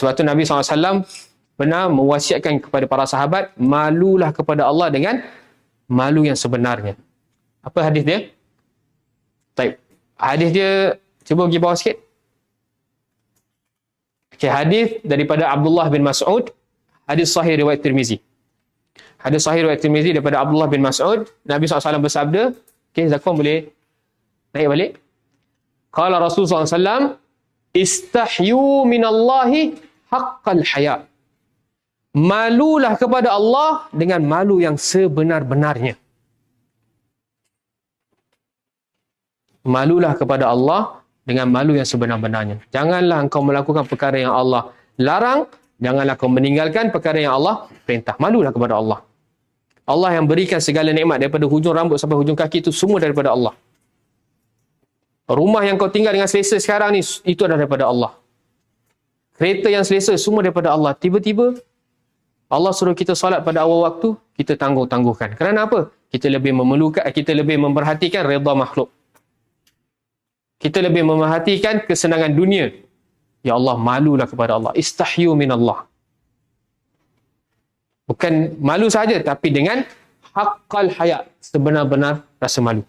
Sebab tu Nabi SAW pernah mewasiatkan kepada para sahabat, malulah kepada Allah dengan malu yang sebenarnya. Apa hadis dia? Baik. Hadis dia, cuba pergi bawah sikit. Okay, hadis daripada Abdullah bin Mas'ud, hadis sahih riwayat Tirmizi. Hadis sahih riwayat Tirmizi daripada Abdullah bin Mas'ud, Nabi SAW bersabda, okay, Zakwan boleh naik balik. Kala Rasulullah SAW, istahyu minallahi haqqal haya. Malulah kepada Allah dengan malu yang sebenar-benarnya. Malulah kepada Allah dengan malu yang sebenar-benarnya. Janganlah engkau melakukan perkara yang Allah larang, janganlah kau meninggalkan perkara yang Allah perintah. Malulah kepada Allah. Allah yang berikan segala nikmat daripada hujung rambut sampai hujung kaki itu semua daripada Allah. Rumah yang kau tinggal dengan selesa sekarang ni, itu adalah daripada Allah. Kereta yang selesa, semua daripada Allah. Tiba-tiba, Allah suruh kita solat pada awal waktu, kita tangguh-tangguhkan. Kerana apa? Kita lebih memerlukan, kita lebih memperhatikan reda makhluk. Kita lebih memerhatikan kesenangan dunia. Ya Allah, malulah kepada Allah. Istahyu min Allah. Bukan malu saja, tapi dengan haqqal hayat. Sebenar-benar rasa malu.